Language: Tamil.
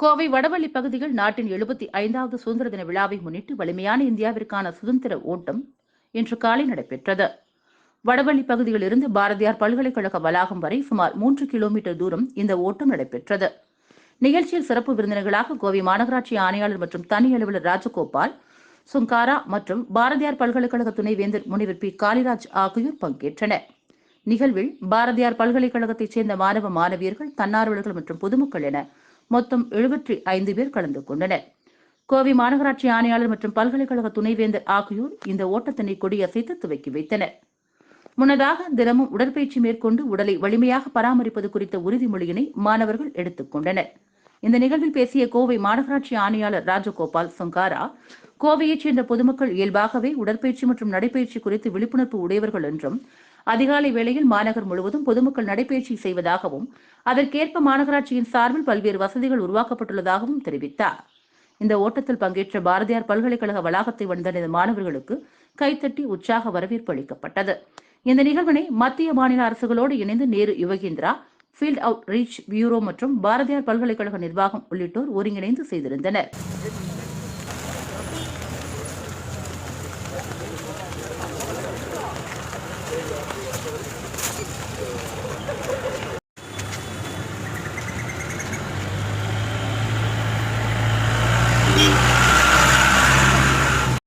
கோவை வடவள்ளி பகுதியில் நாட்டின் எழுபத்தி ஐந்தாவது சுதந்திர தின விழாவை முன்னிட்டு வலிமையான இந்தியாவிற்கான சுதந்திர ஓட்டம் இன்று காலை நடைபெற்றது. வடவள்ளி பகுதியில் இருந்து பாரதியார் பல்கலைக்கழக வளாகம் வரை சுமார் மூன்று கிலோமீட்டர் தூரம் இந்த ஓட்டம் நடைபெற்றது. நிகழ்ச்சியில் சிறப்பு விருந்தினர்களாக கோவை மாநகராட்சி ஆணையாளர் மற்றும் தனி அலுவலர் ராஜகோபால் சுங்காரா மற்றும் பாரதியார் பல்கலைக்கழக துணைவேந்தர் முனைவர் பி. காளிராஜ் ஆகியோர் பங்கேற்றனர். நிகழ்வில் பாரதியார் பல்கலைக்கழகத்தைச் சேர்ந்த மாணவ மாணவியர்கள் தன்னார்வலர்கள் மற்றும் பொதுமக்கள் என மொத்தம் எழுபத்தி ஐந்து பேர் கலந்து கொண்டனர். கோவை மாநகராட்சி ஆணையாளர் மற்றும் பல்கலைக்கழக துணைவேந்தர் ஆகியோர் இந்த ஓட்டத்தினை கொடியசைத்து துவக்கி வைத்தனர். முன்னதாக தினமும் உடற்பயிற்சி மேற்கொண்டு உடலை வலிமையாக பராமரிப்பது குறித்த உறுதிமொழியினை மாணவர்கள் எடுத்துக் கொண்டனர். இந்த நிகழ்வில் பேசிய கோவை மாநகராட்சி ஆணையாளர் ராஜகோபால் சங்காரா கோவையைச் சேர்ந்த பொதுமக்கள் இயல்பாகவே உடற்பயிற்சி மற்றும் நடைப்பயிற்சி குறித்து விழிப்புணர்வு உடையவர்கள் என்றும் அதிகாலை வேளையில் மாநகர் முழுவதும் பொதுமக்கள் நடைபயிற்சி செய்வதாகவும் அதற்கேற்ப மாநகராட்சியின் சார்பில் பல்வேறு வசதிகள் உருவாக்கப்பட்டுள்ளதாகவும் தெரிவித்தார். இந்த ஓட்டத்தில் பங்கேற்ற பாரதியார் பல்கலைக்கழக வளாகத்தை வந்தடைந்த மாணவர்களுக்கு கைத்தட்டி உற்சாக வரவேற்பு அளிக்கப்பட்டது. இந்த நிகழ்வினை மத்திய மாநில அரசுகளோடு இணைந்து Nehru Yuva Kendra field outreach bureau மற்றும் பாரதியார் பல்கலைக்கழக நிர்வாகம் உள்ளிட்டோர் ஒருங்கிணைந்து செய்திருந்தனர்.